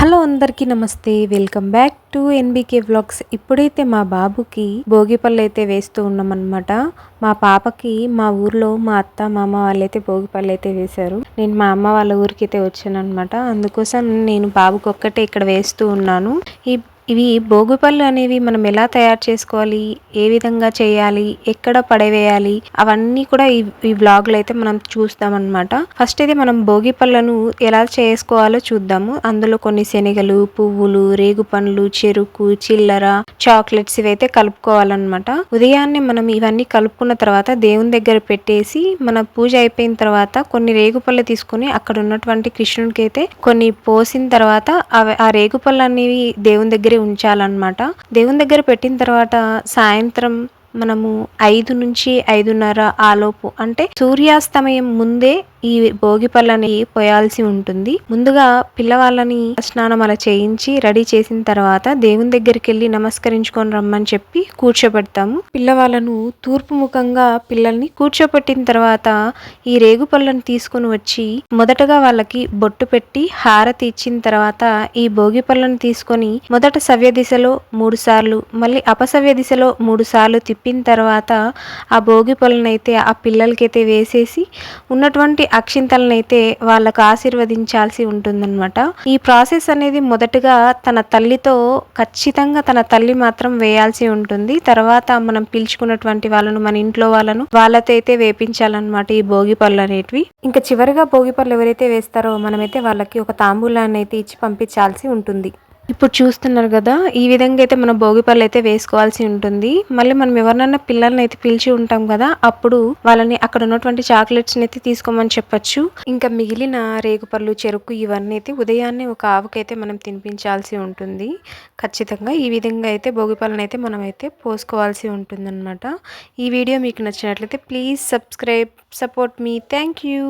Hello అందరికీ నమస్తే welcome back to NBK vlogs. ఇప్పుడైతే మా బాబుకి భోగి పళ్ళు అయితే వేస్తూ ఉన్నామన్నమాట. మా పాపకి మా ఊర్లో మా అత్త మామ వాళ్ళైతే భోగి పళ్ళు అయితే వేశారు. నేను మా అమ్మ వాళ్ళ ఊరికి అయితే వచ్చాను అనమాట అందుకోసం నేను బాబుకి ఒక్కటే ఇక్కడ వేస్తూ ఉన్నాను. ఈ ఇవి భోగిపళ్ళు అనేవి మనం ఎలా తయారు చేసుకోవాలి? ఏ విధంగా చేయాలి? ఎక్కడ పడవేయాలి? అవన్నీ కూడా ఈ ఈ బ్లాగ్లో అయితే మనం చూస్తామన్నమాట. ఫస్ట్ అయితే మనం భోగి పళ్ళను ఎలా చేసుకోవాలో చూద్దాము. అందులో కొన్ని శనగలు పువ్వులు రేగు పండ్లు చెరుకు చిల్లర చాక్లెట్స్ ఇవైతే కలుపుకోవాలన్నమాట. ఉదయాన్నే మనం ఇవన్నీ కలుపుకున్న తర్వాత దేవుని దగ్గర పెట్టేసి మన పూజ అయిపోయిన తర్వాత కొన్ని రేగుపళ్ళు తీసుకుని అక్కడ ఉన్నటువంటి కృష్ణుడికి అయితే కొన్ని పోసిన తర్వాత ఆ రేగుపళ్ళు అనేవి దేవుని దగ్గర ఉంచాలన్నమాట. దేవుని దగ్గర పెట్టిన తర్వాత సాయంత్రం మనము ఐదు నుంచి ఐదున్నర ఆలోపు అంటే సూర్యాస్తమయం ముందే ఈ భోగి పళ్ళని పోయాల్సి ఉంటుంది. ముందుగా పిల్లవాళ్ళని స్నానం అలా చేయించి రెడీ చేసిన తర్వాత దేవుని దగ్గరికి వెళ్ళి నమస్కరించుకొని రమ్మని చెప్పి కూర్చోబెడతాము. పిల్లవాళ్ళను తూర్పు ముఖంగా పిల్లల్ని కూర్చోబెట్టిన తర్వాత ఈ రేగు పళ్ళను తీసుకుని వచ్చి మొదటగా వాళ్ళకి బొట్టు పెట్టి హారతి ఇచ్చిన తర్వాత ఈ భోగి పళ్ళను తీసుకొని మొదట సవ్య దిశలో మూడు సార్లు మళ్ళీ అపసవ్య దిశలో మూడు సార్లు తిప్పిన తర్వాత ఆ భోగి పళ్ళనైతే ఆ పిల్లలకైతే వేసేసి ఉన్నటువంటి అక్షింతలనైతే వాళ్ళకు ఆశీర్వదించాల్సి ఉంటుందన్నమాట. ఈ ప్రాసెస్ అనేది మొదటగా తన తల్లితో ఖచ్చితంగా తన తల్లి మాత్రం వేయాల్సి ఉంటుంది. తర్వాత మనం పిలుచుకున్నటువంటి వాళ్ళను మన ఇంట్లో వాళ్ళను వాళ్ళతో అయితే వేపించాలన్నమాట ఈ భోగి పళ్ళు అనేటివి. ఇంకా చివరిగా భోగి పళ్ళు ఎవరైతే వేస్తారో మనమైతే వాళ్ళకి ఒక తాంబూలాన్ని అయితే ఇచ్చి పంపించాల్సి ఉంటుంది. ఇప్పుడు చూస్తున్నారు కదా ఈ విధంగా అయితే మనం భోగిపళ్ళు అయితే వేసుకోవాల్సి ఉంటుంది. మళ్ళీ మనం ఎవరినైనా పిల్లల్ని అయితే పిలిచి ఉంటాం కదా అప్పుడు వాళ్ళని అక్కడ ఉన్నటువంటి చాక్లెట్స్ని అయితే తీసుకోమని చెప్పొచ్చు. ఇంకా మిగిలిన రేగుపళ్ళు చెరుకు ఇవన్నీ అయితే ఉదయాన్నే ఒక ఆవుకైతే మనం తినిపించాల్సి ఉంటుంది. ఖచ్చితంగా ఈ విధంగా అయితే భోగిపళ్ళని అయితే మనం అయితే పోసుకోవాల్సి ఉంటుందన్నమాట. ఈ వీడియో మీకు నచ్చినట్లయితే please subscribe support me. Thank you.